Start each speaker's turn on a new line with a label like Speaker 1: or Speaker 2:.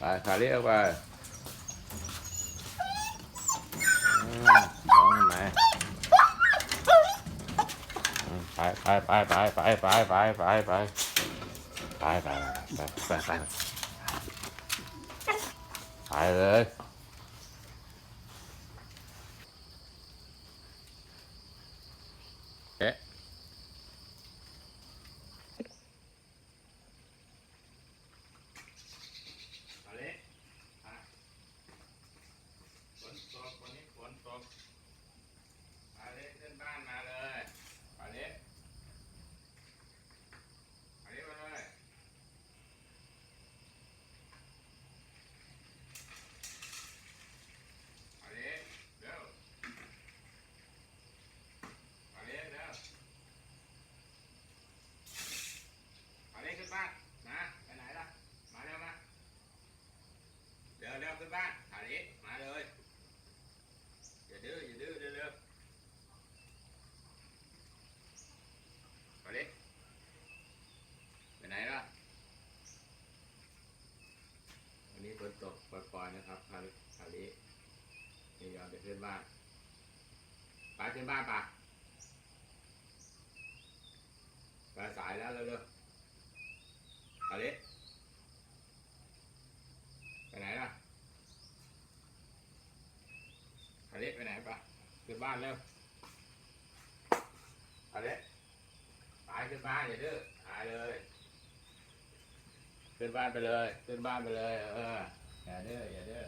Speaker 1: ไปขาเรียกไปร้องทำไมอืมไปไปไปไปไปไปไปไปไปไปไปไปไปไปไปเลยเอ๊ะ มาเลยอะฝนตกวันนี้ฝนตกมาเลยขึ้นบ้านมาเลยมาเลยมาเลยมาเลยมาเลยเร็วมาเลยเร็วมาเลยขึ้นบ้านนะไปไหนล่ะ มาเร็วมา เร็วเร็ว ขึ้นบ้านถ่ายนี้มาเลย อย่าดื้ออย่าดื้อเร็วเร็วมาดิไปไหนล่ะวันนี้ฝนตกปล่อยๆนะครับพาพาลิไม่ยอมจะขึ้นบ้านไปขึ้นบ้านปะไปสายแล้วเร็วเร็วพาลิไปไหนล่ะ อา เล็ไปไหนปะขึ้นบ้านเร็วอาเล็ตายขึ้นบ้านอย่าดื้อตายเลย ขึ้นบ้านไปเลย ขึ้นบ้านไปเลย เออ อย่าดื้ออย่าดื้อ